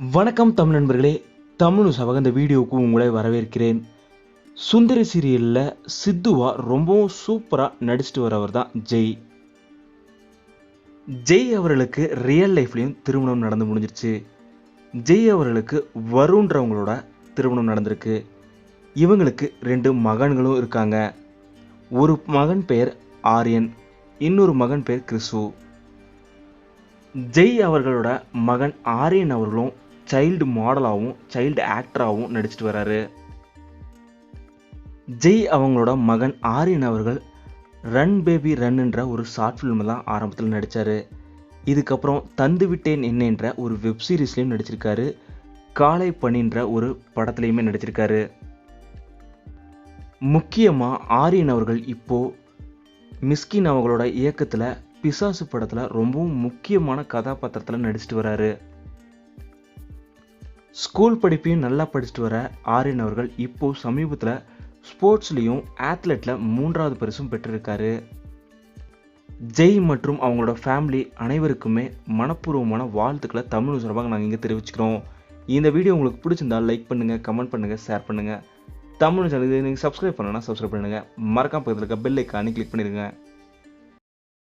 வணக்கம் தமிழ் நண்பர்களே. தமிழ் சபக இந்த வீடியோவுக்கு உங்களை வரவேற்கிறேன். சுந்தரி சீரியலில் சித்துவா ரொம்பவும் சூப்பராக நடிச்சிட்டு வரவர் தான் ஜெய். ஜெய் அவர்களுக்கு ரியல் லைஃப்லேயும் திருமணம் நடந்து முடிஞ்சிருச்சு. ஜெய் அவர்களுக்கு வருன்றவங்களோட திருமணம் நடந்திருக்கு. இவங்களுக்கு ரெண்டு மகன்களும் இருக்காங்க. ஒரு மகன் பெயர் ஆரியன் இன்னொரு மகன் பெயர் கிறிஸ்து. ஜெய் அவர்களோட மகன் ஆரியன் அவர்களும் சைல்டு மாடலாகவும் சைல்டு ஆக்டராகவும் நடிச்சிட்டு வராரு. ஜெய் அவங்களோட மகன் ஆரியன் அவர்கள் ரன் பேபி ரன்ன்ற ஒரு ஷார்ட் ஃபிலிம் தான் ஆரம்பத்தில் நடித்தார் இதுக்கப்புறம் தந்து விட்டேன் என்னன்ற ஒரு வெப் சீரிஸ்லையும் நடிச்சிருக்காரு. காலை பணின்ற ஒரு படத்துலையுமே நடிச்சிருக்காரு. முக்கியமாக ஆரியன் அவர்கள் இப்போது மிஸ்கின் அவங்களோட இயக்கத்தில் பிசாசு படத்தில் ரொம்பவும் முக்கியமான கதாபாத்திரத்தில் நடிச்சிட்டு வராரு. ஸ்கூல் படிப்பையும் நல்லா படிச்சுட்டு வர ஆரியன் அவர்கள் இப்போது சமீபத்தில் ஸ்போர்ட்ஸ்லேயும் ஆத்லெட்டில் மூன்றாவது பரிசும் பெற்றிருக்காரு. ஜெய் மற்றும் அவங்களோட ஃபேமிலி அனைவருக்குமே மனப்பூர்வமான வாழ்த்துக்களை தமிழ் சார்பாக நாங்கள் இங்கே தெரிவிச்சுக்கிறோம். இந்த வீடியோ உங்களுக்கு பிடிச்சிருந்தா லைக் பண்ணுங்கள் கமெண்ட் பண்ணுங்கள் ஷேர் பண்ணுங்கள் தமிழ் சேனலுக்கு நீங்கள் சப்ஸ்கிரைப் பண்ணணும்னா சப்ஸ்கிரைப் பண்ணுங்கள் மறக்காம பக்கத்தில் இருக்க பெல் ஐக்கானி கிளிக் பண்ணிடுங்க.